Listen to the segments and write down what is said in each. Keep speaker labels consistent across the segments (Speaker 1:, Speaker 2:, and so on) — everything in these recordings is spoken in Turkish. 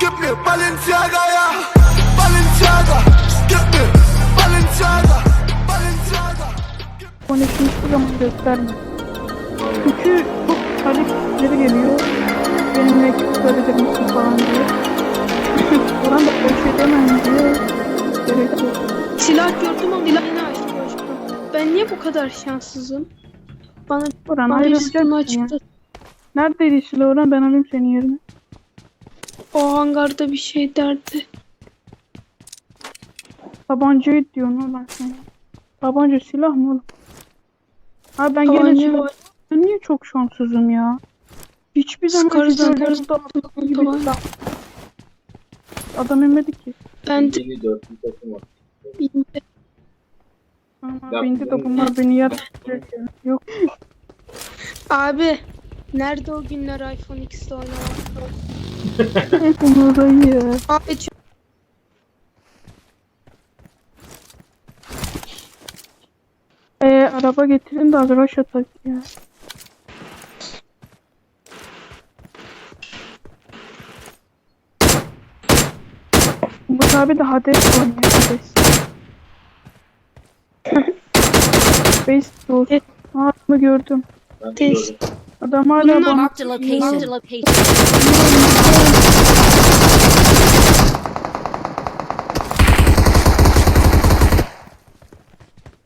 Speaker 1: Gib mir Balenciaga, ja. Balenciaga. Gib mir Balenciaga. Balenciaga.
Speaker 2: Konuşunu hiçbir zaman gösterme. Çünkü çok talipleri geliyor. Benimle ekipler misin falan diye. Oran da boş edemem diye.
Speaker 3: Silah gördüm ama yine açtı başka. Ben niye bu kadar şanssızım? Bana,
Speaker 2: Orhan
Speaker 3: bana
Speaker 2: ya.
Speaker 3: açıkta.
Speaker 2: Neredeydi Sıla Orhan ben alayım senin yerine.
Speaker 3: O hangarda bir şey derdi.
Speaker 2: Tabancayı diyorsun Orhan sana. Tabanca silah mı oğlum? Ha ben gene
Speaker 3: Tabanca
Speaker 2: silah.
Speaker 3: var.
Speaker 2: Ben niye çok şanssızım ya? Hiçbir zaman
Speaker 3: Sıkarız,
Speaker 2: hiç böyle
Speaker 3: sıkarız.
Speaker 2: adam gibi
Speaker 3: Tabanca.
Speaker 2: silah- Adam inmedi ki.
Speaker 3: Ben de
Speaker 4: Yeni dörtlü takım var.
Speaker 3: bilmiyorum.
Speaker 2: Ama
Speaker 4: Ya
Speaker 2: bindi de
Speaker 4: benim-
Speaker 2: bunlar beni yer. Yok
Speaker 3: Abi nerede o günler iPhone X'te oynamak? Abi ç-
Speaker 2: Ee, araba getirin de az rush atak ya. Umut abi de Hades oynuyor Hades. Base dost. Ha adamı gördüm. Adam hala bana
Speaker 5: Marked a location. Marked a location.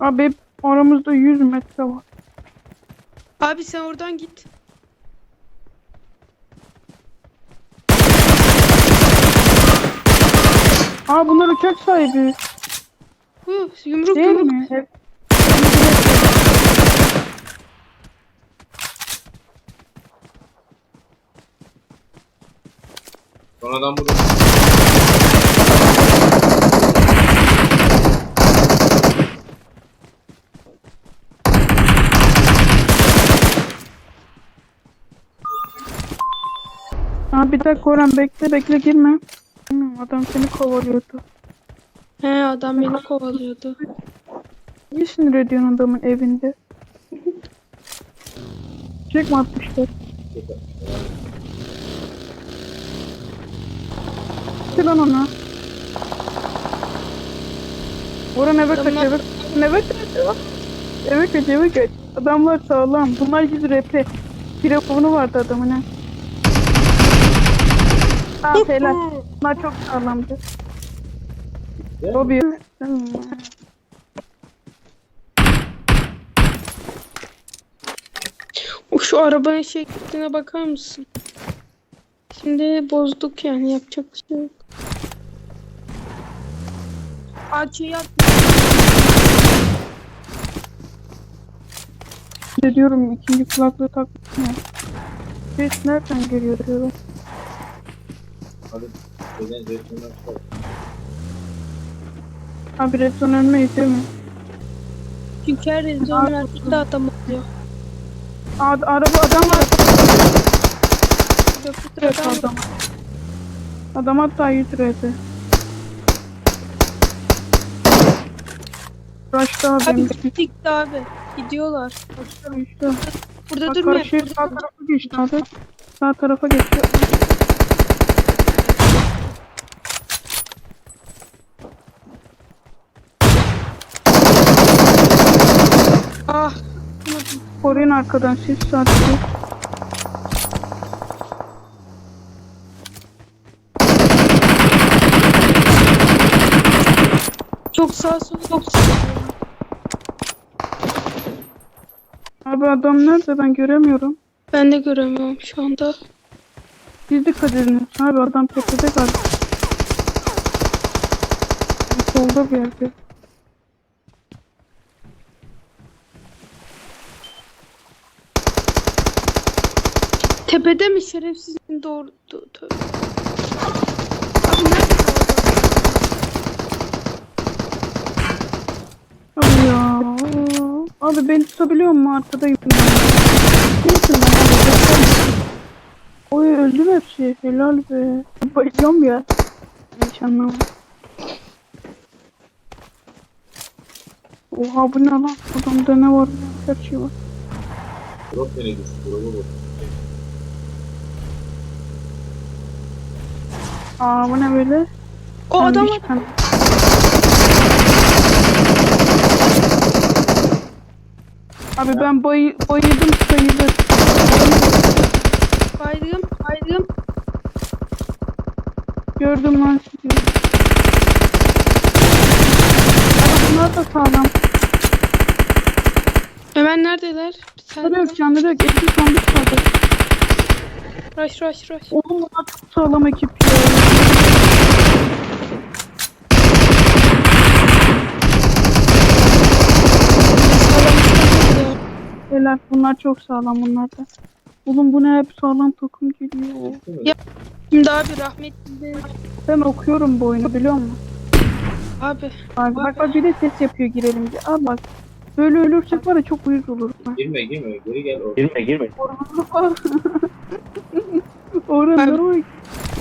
Speaker 2: Abi aramızda 100 metre var.
Speaker 3: Abi sen oradan git.
Speaker 2: Aa bunlar uçak sahibi.
Speaker 3: Hu, yumruk
Speaker 2: Değil
Speaker 3: yumruk.
Speaker 2: mi? Evet.
Speaker 4: Sonradan vurun.
Speaker 2: Aa bir dakika Orhan bekle bekle girme. Adam seni kovalıyordu.
Speaker 3: He adam beni kovalıyordu.
Speaker 2: Niye sinir ediyorsun adamın evinde? Çek mi atmışlar? Git lan ona. Orhan eve kaç eve eve kaç eve kaç eve kaç. Adamlar sağlam. Bunlar yüz repe. Telefonu vardı adamın ha. Aa helal. Bunlar çok sağlamdı. O
Speaker 3: şu arabanın şekline bakar mısın? Şimdi bozduk yani yapacak bir şey yok. Açıyı at.
Speaker 2: de diyorum ikinci kulaklığı taktım ya. Ses nereden geliyor diyorum.
Speaker 4: Hadi. Şeyden zeytinden çıkar.
Speaker 2: Abi redson ölmeyiz değil mi?
Speaker 3: Çünkü her rezonun altında adam oluyor.
Speaker 2: Aa, araba adam var.
Speaker 3: Köprü
Speaker 2: Evet
Speaker 3: adam.
Speaker 2: adam. Adam hatta 100 liraydı. Rush'ta abi.
Speaker 3: Abi
Speaker 2: Abi.
Speaker 3: dikti abi. Gidiyorlar.
Speaker 2: İşte.
Speaker 3: Burada
Speaker 2: Bak
Speaker 3: durmuyor.
Speaker 2: karşıya sağ tarafa geçti abi. Sağ tarafa geçti. Koruyun arkadan siz sadece.
Speaker 3: Çok sağ sol çok sağ.
Speaker 2: Abi adam nerede ben göremiyorum.
Speaker 3: Ben de göremiyorum şu anda.
Speaker 2: Siz dikkat edin. Abi adam tepede galiba. Solda bir yerde.
Speaker 3: Tepede mi şerefsizin doğru? Do- tövbe. Abi nerede?
Speaker 2: Abi ya. Abi beni tutabiliyor mu arkadayım? Neyse ben abi. Oy öldüm hepsi. Helal be. Bayılıyorum ya. Hiç anlamam. Oha bu ne lan? Adamda ne var? Her şey var.
Speaker 4: Drop nereye düştü? Drop'a bak.
Speaker 2: Aa bu ne böyle?
Speaker 3: O adam
Speaker 2: pembe. Abi ben bayı, bayıldım sayılır.
Speaker 3: baydım baydım.
Speaker 2: Gördüm lan sizi. Bunlar da sağlam.
Speaker 3: Ömer neredeler? Sen
Speaker 2: Canları yok canları yok. Eski sandık kaldı.
Speaker 3: Rush rush rush.
Speaker 2: Oğlum bunlar çok sağlam ekip ya. Helal bunlar çok sağlam bunlar da. Oğlum bu ne hep sağlam takım geliyor.
Speaker 3: Ya- Şimdi abi rahmetli
Speaker 2: Ben okuyorum bu oyunu biliyor musun?
Speaker 3: abi.
Speaker 2: Bak bak, bak bir de ses yapıyor girelim diye. Abi bak. Böyle ölürsek var ya çok uyuz olur.
Speaker 4: Girme girme geri gel. oraya.
Speaker 5: Girme girme.
Speaker 2: Orhan bak.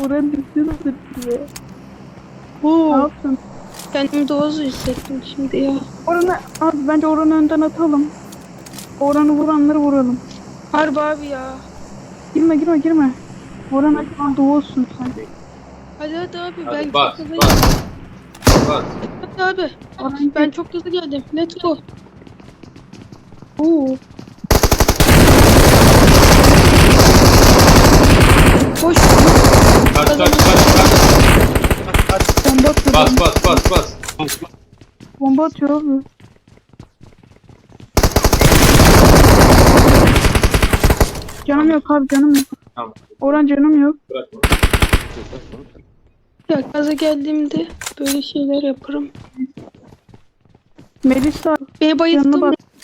Speaker 2: Orhan düşsün sırtı be. Ne
Speaker 3: Oo,
Speaker 2: yapsın?
Speaker 3: kendimi doğuz hissettim şimdi ya.
Speaker 2: Orhan'ı abi bence Orhan'ı önden atalım. Orhan'ı vuranları vuralım.
Speaker 3: Harbi abi ya.
Speaker 2: Girme girme girme. Orhan acaba doğusun sen.
Speaker 3: Hadi hadi abi
Speaker 4: Hadi
Speaker 3: ben
Speaker 4: bas
Speaker 3: çok hızlı
Speaker 4: bas. Bas.
Speaker 3: Hadi abi.
Speaker 2: Orhan
Speaker 3: Ben çok hızlı geldim. Let's go.
Speaker 2: Oo.
Speaker 3: Koş.
Speaker 4: Kaç kaç kaç kaç.
Speaker 2: Bomba atıyor.
Speaker 4: Bas bas bas bas.
Speaker 2: Bomba atıyor abi. Canım yok abi canım yok.
Speaker 4: Tamam.
Speaker 2: Orhan canım yok.
Speaker 4: Bırakma.
Speaker 3: Ya gaza geldiğimde böyle şeyler yaparım.
Speaker 2: Melisa
Speaker 3: Beni
Speaker 2: canını
Speaker 3: bayılttım.
Speaker 2: bas.
Speaker 3: Ah.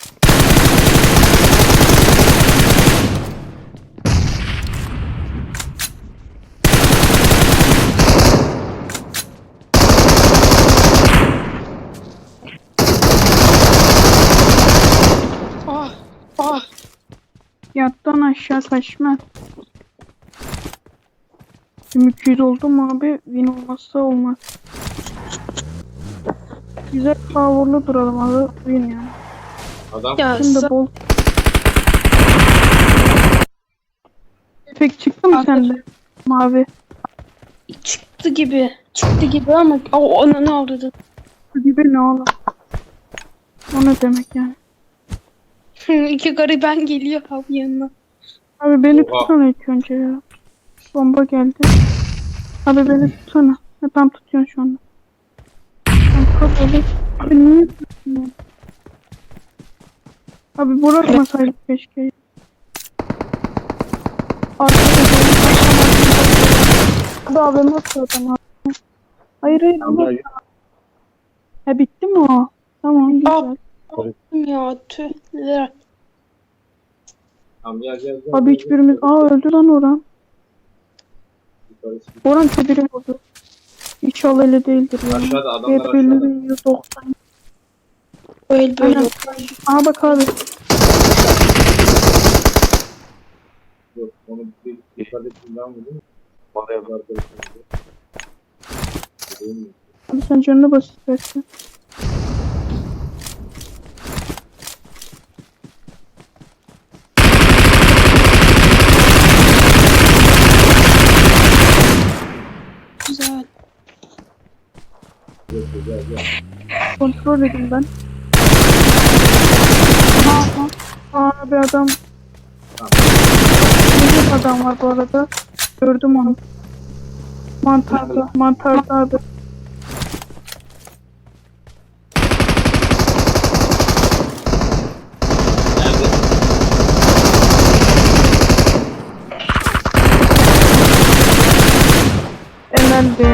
Speaker 2: Aşağı kaçmaz. Şimdi 200 oldu mu abi? Win olmazsa olmaz. Güzel power'lı duralım abi. Win yani.
Speaker 4: Adam
Speaker 3: Ya
Speaker 2: Şimdi bol. Efekt çıktı mı sende? Mavi.
Speaker 3: çıktı gibi. Çıktı gibi ama o ona ne oldu?
Speaker 2: Gibi ne oğlum? O ne demek yani?
Speaker 3: İki gariben geliyor abi yanına.
Speaker 2: Abi beni
Speaker 4: Oha.
Speaker 2: tutsana ilk önce ya. Bomba geldi. Abi beni tutsana. Ne tam tutuyorsun şu anda. Tamam kapalı. Abi niye tutmuyorsun? Abi bırakmasaydık keşke. Abi abi nasıl adam abi? Hayır hayır ama. Ha bitti mi o? Tamam güzel.
Speaker 3: Ya tüh.
Speaker 4: Tamam gel gel gel.
Speaker 2: Abi hiçbirimiz... Aa öldü lan Orhan. Orhan biri vurdu. İnşallah öyle değildir ya.
Speaker 4: Aşağıda adamlar
Speaker 2: Hep
Speaker 4: aşağıda.
Speaker 2: 190.
Speaker 3: Böyle böyle.
Speaker 2: Aynen. Aha bak abi.
Speaker 4: Yok onu bir yukarıdaki kimden vurdun? Yukarıda arkadaşım. Değil mi?
Speaker 2: Abi sen canını bas Kontrol edin ben. Aha. Aa bir adam. Bir adam var bu arada. Gördüm onu. Mantarda. Mantarda abi. Gördüm abi.